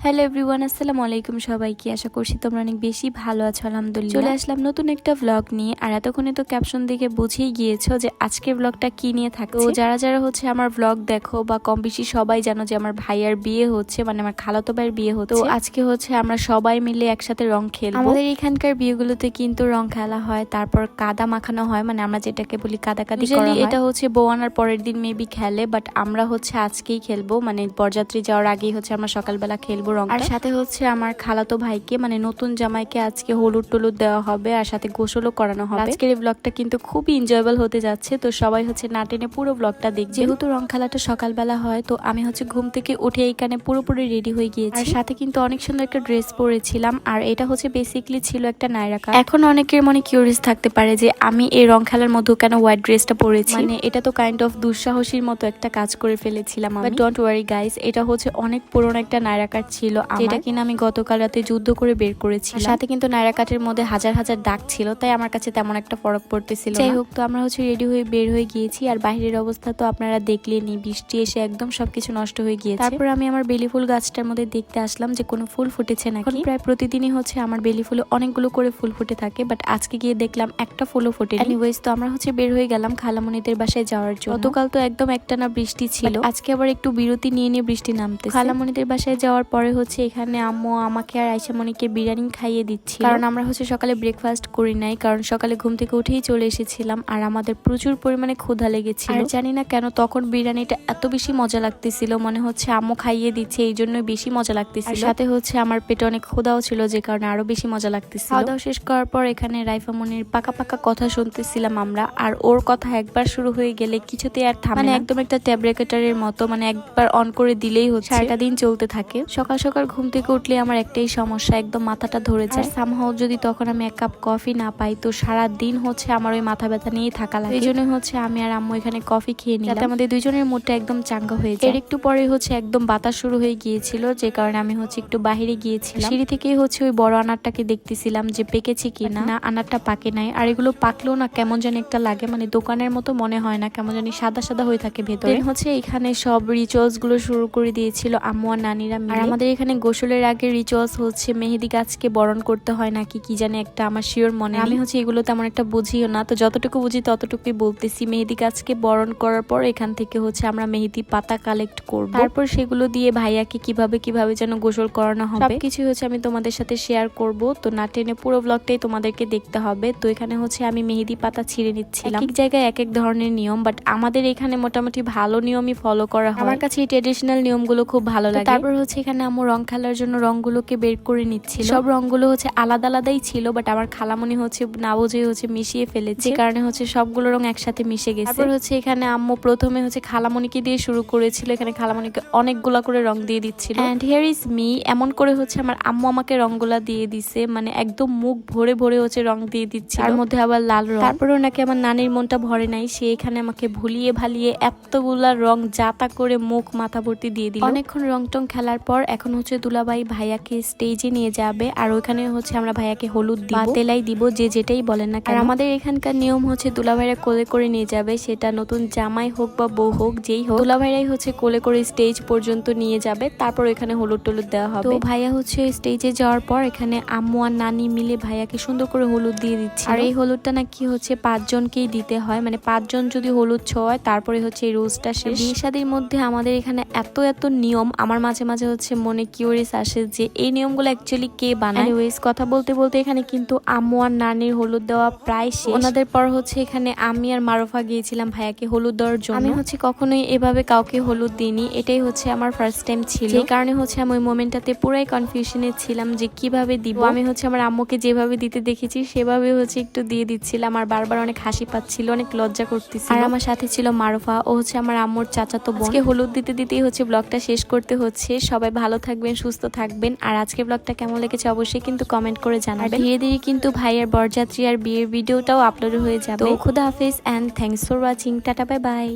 Hello everyone আসসালামু আলাইকুম সবাইকে। আশা করছি তোমরা অনেক বেশি ভালো আছো আলহামদুলিল্লাহ। চলে আসলাম নতুন একটা ভ্লগ নিয়ে। আর এতক্ষণে তো ক্যাপশন দেখে বুঝেই গিয়েছো যে আজকের ভ্লগটা কি নিয়ে থাকছে। তো যারা যারা হচ্ছে আমার ভ্লগ দেখো বা কম বেশি সবাই জানো যে আমার ভাইয়ার বিয়ে হচ্ছে মানে আমার খালাতো ভাইয়ের বিয়ে হতো আজকে হচ্ছে আমরা সবাই মিলে একসাথে রং খেলব। আমাদের এখানকার বিয়েগুলোতে কিন্তু রং খেলা হয় তারপর কাদা মাখানো হয় মানে আমরা যেটাকে বলি কাদা কাদি করা এটা হচ্ছে বউ আনার পরের দিন মেবি খেলে বাট আমরা হচ্ছে আজকেই খেলব। মানে বরযাত্রী যাওয়ার আগেই হচ্ছে আমরা সকালবেলা খেলব। রং আর সাথে হচ্ছে আমার খালাতো ভাইকে মানে নতুন জামাইকে আজকে হলুদ টলুদ দেওয়া হবে, আর সাথে গোসলও করানো হবে। আজকের এই ব্লগটা কিন্তু খুবই এনজয়েবল হতে যাচ্ছে, তো সবাই হচ্ছে না টেনে পুরো ব্লগটা দেখবে। যেহেতু রং খেলাটা সকালবেলা হয়, তো আমি হচ্ছে ঘুম থেকে উঠে এইখানে পুরোপুরি রেডি হয়ে গিয়েছি। আর সাথে কিন্তু অনেক সুন্দর একটা ড্রেস পরেছিলাম, আর এটা হচ্ছে বেসিকলি ছিল একটা নায়রা এখন অনেকের মনে কিউরিয়াস থাকতে পারে যে আমি এই রং খেলার মধ্যে কেন হোয়াইট ড্রেসটা পরেছি। মানে এটা তো কাইন্ড অফ দুঃসাহসীর মতো একটা কাজ করে ফেলেছিলাম আমি। ডোন্ট ওয়ারি গাইস এটা হচ্ছে অনেক পুরনো একটা নায়রা ছিল যেটা কিনা আমি গতকাল রাতে যুদ্ধ করে বের করেছি সাথে কিন্তু নায়রা কাটের মধ্যে হাজার হাজার দাগ ছিল তাই আমার কাছে তেমন একটা ফরক পড়তেছিল যাই হোক তো আমরা হচ্ছে রেডি হয়ে বের হয়ে গিয়েছি আর বাইরের অবস্থা তো আপনারা দেখলেনই বৃষ্টি এসে একদম সবকিছু নষ্ট হয়ে গিয়েছে। তারপর আমি আমার বেলি ফুল গাছটার মধ্যে দেখতে আসলাম যে কোনো ফুল ফুটেছে নাকি। প্রায় প্রতিদিনই হচ্ছে আমার বেলি ফুলে অনেকগুলো করে ফুল ফুটে থাকে বাট আজকে গিয়ে দেখলাম একটা ফুলও ফোটে এনিওয়েজ তো আমরা হচ্ছে বের হয়ে গেলাম খালামণিদের বাসায় যাওয়ার জন্য। গতকাল তো একদম একটানা বৃষ্টি ছিল। আজকে আবার একটু বিরতি নিয়ে নিয়ে বৃষ্টি নামতে খালামণিদের বাসায় যাওয়ার পরে হচ্ছে এখানে আম্মু আমাকে আর আইসামণিকে বিরিয়ানি খাইয়ে দিচ্ছি কারণ আমরা হচ্ছে সকালে ব্রেকফাস্ট করি নাই কারণ সকালে ঘুম থেকে উঠেই চলে এসেছিলাম আর আমাদের প্রচুর পরিমাণে ক্ষুধা লেগেছিল। আর জানি না কেন তখন বিরিয়ানিটা এত বেশি মজা লাগতেছিল মনে হচ্ছে আম্মু খাইয়ে দিচ্ছে এই জন্যই বেশি মজা লাগতেছিল। সাথে হচ্ছে আমার পেটে অনেক ক্ষুধাও ছিল যে কারণে আরও বেশি মজা লাগতেছিল। খাওয়া দাওয়া শেষ করার পর এখানে রাইফা মনির পাকা পাকা কথা শুনতেছিলাম আমরা আর ওর কথা একবার শুরু হয়ে গেলে কিছুতে আর থামে মানে একদম একটা ট্যাব রেকেটারের মতো মানে একবার অন করে দিলেই হচ্ছে। সারাটা দিন চলতে থাকে। সকাল সকাল সকাল ঘুম থেকে উঠলে আমার একটাই সমস্যা একদম মাথাটা ধরে যায়। সামহাও যদি তখন আমি এক কাপ কফি না পাই তো সারা দিন হচ্ছে আমার ওই মাথা ব্যথা নিয়েই থাকা লাগে। এই জন্য হচ্ছে আমি আর আম্মু এখানে কফি খেয়ে নিই যাতে আমাদের দুজনের মুডটা একদম চাঙ্গা হয়ে যায়। এর একটু পরে হচ্ছে একদম বাতাস শুরু হয়ে গিয়েছিল যে কারণে আমি হচ্ছে একটু বাহিরে গিয়েছিলাম। সিঁড়ি থেকেই হচ্ছে ওই বড় আনারটাকে দেখতেছিলাম যে পেকেছে কিনা। না আনারটা পাকে নাই। আর এগুলো পাকলেও না কেমন যেন একটা লাগে মানে দোকানের মতো মনে হয় না কেমন জানি সাদা সাদা হয়ে থাকে ভেতরে। হচ্ছে এখানে সব রিচুয়ালসগুলো শুরু করে দিয়েছিল আম্মু আর নানিরা আর আমাদের এখানে গোসলের আগে রিচুয়ালস হচ্ছে মেহেদি গাছকে বরণ করতে হয় নাকি? কি জানি একটা আমার শিওর মনে আমি হচ্ছে এগুলো তেমন একটা বুঝিও না তো যতটুকু বুঝি ততটুকুই বলতেছি। মেহেদি গাছকে বরণ করার পর এখান থেকে হচ্ছে আমরা মেহেদি পাতা কালেক্ট করব। তারপর সেগুলো দিয়ে ভাইয়াকে কীভাবে কীভাবে যেন গোসল করানো হবে। সবকিছু হচ্ছে আমি তোমাদের সাথে শেয়ার করব তো না টেনে পুরো ব্লগটাই তোমাদেরকে দেখতে হবে। তো এখানে হচ্ছে আমি মেহেদি পাতা ছিঁড়ে নিচ্ছিলাম। এক এক জায়গায় এক এক ধরনের নিয়ম বাট আমাদের এখানে মোটামুটি ভালো নিয়মই ফলো করা হয়। আমার কাছে এই ট্রেডিশনাল নিয়মগুলো খুব ভালো লাগে। তারপর হচ্ছে এখানে আমার রং খেলার জন্য রংগুলোকে বের করে নিচ্ছিল। সব রংগুলো হচ্ছে আলাদা আলাদাই ছিল বাট আমার খালামনি হচ্ছে না বুঝে হচ্ছে মিশিয়ে ফেলেছে। কারণে হচ্ছে সবগুলো রং একসাথে মিশে গেছে। তারপর হচ্ছে এখানে আম্মু প্রথমে হচ্ছে খালামনিকে দিয়ে শুরু করেছিল, এখানে খালামনিকে অনেকগুলা করে রং দিয়ে দিচ্ছিল। এন্ড হিয়ার ইজ মি এমন করে হচ্ছে আমার আম্মু আমাকে রংগুলা দিয়ে দিছে মানে একদম মুখ ভরে ভরে হচ্ছে রং দিয়ে দিচ্ছে তার মধ্যে আবার লাল রং। তারপরেও নাকি আমার নানির মনটা ভরে নাই, সে এখানে আমাকে ভুলিয়ে ভালিয়ে এতগুলা রং জাতা করে মুখ মাথা ভর্তি দিয়ে দিল। অনেকক্ষণ রং টং খেলার পর এখন হচ্ছে দুলাভাই ভাইয়াকে স্টেজে নিয়ে যাবে। আর ওইখানে হচ্ছে আমরা ভাইয়াকে হলুদ দিব। তেলাই দিব যে যেটাই বলেন না আর আমাদের এখানকার নিয়ম হচ্ছে দুলাভাইরা কোলে করে নিয়ে যাবে। সেটা নতুন জামাই হোক বা বউ হোক যেই হোক। দুলাভাইরাই হচ্ছে কোলে করে স্টেজ পর্যন্ত নিয়ে যাবে। তারপর এখানে হলুদ টলুদ দেওয়া হবে। তো ভাইয়া হচ্ছে স্টেজে যাওয়ার পর এখানে আম্মু আর নানি মিলে ভাইয়াকে সুন্দর করে হলুদ দিয়ে দিচ্ছে আর এই হলুদটা নাকি হচ্ছে পাঁচজনকেই দিতে হয়। মানে পাঁচজন যদি হলুদ ছোঁয় তারপরে হচ্ছে এই রোজটা শেষ। বিয়ে মধ্যে আমাদের এখানে এত এত নিয়ম। আমার মাঝে মাঝে হচ্ছে মনে কিউরিয়াস আসে যে এই নিয়মগুলো অ্যাকচুয়ালি কে বানায়? ওয়েস কথা বলতে বলতে এখানে কিন্তু আম্মু আর নানির হলুদ দেওয়া প্রায় শেষ। ওনাদের পর হচ্ছে এখানে আমি আর মারুফা গিয়েছিলাম ভাইয়াকে হলুদ দেওয়ার জন্য। আমি হচ্ছে কখনোই এভাবে কাউকে হলুদ দিইনি এটাই হচ্ছে আমার ফার্স্ট টাইম ছিল। এই কারণে হচ্ছে আমি ওই মোমেন্টটাতে পুরাই কনফিউশনে ছিলাম যে কীভাবে দিব। আমি হচ্ছে আমার আম্মুকে যেভাবে দিতে দেখেছি সেভাবে হচ্ছে একটু দিয়ে দিচ্ছিলাম আর বারবার অনেক হাসি পাচ্ছিল অনেক লজ্জা করতেছিল। আর আমার সাথে ছিল মারুফা ও হচ্ছে আমার আম্মুর চাচাতো বোন। আজকে হলুদ দিতে দিতেই হচ্ছে ব্লগটা শেষ করতে হচ্ছে সবাই ভালো থাকবেন সুস্থ থাকবেন। আর আজকে ব্লগটা কেমন লেগেছে অবশ্যই কিন্তু কমেন্ট করে জানাবেন। ধীরে ধীরে কিন্তু ভাইয়ের বরযাত্রী আর বিয়ের ভিডিওটাও আপলোড হয়ে যাবে। তো খুদা হাফিজ and thanks for watching tata bye bye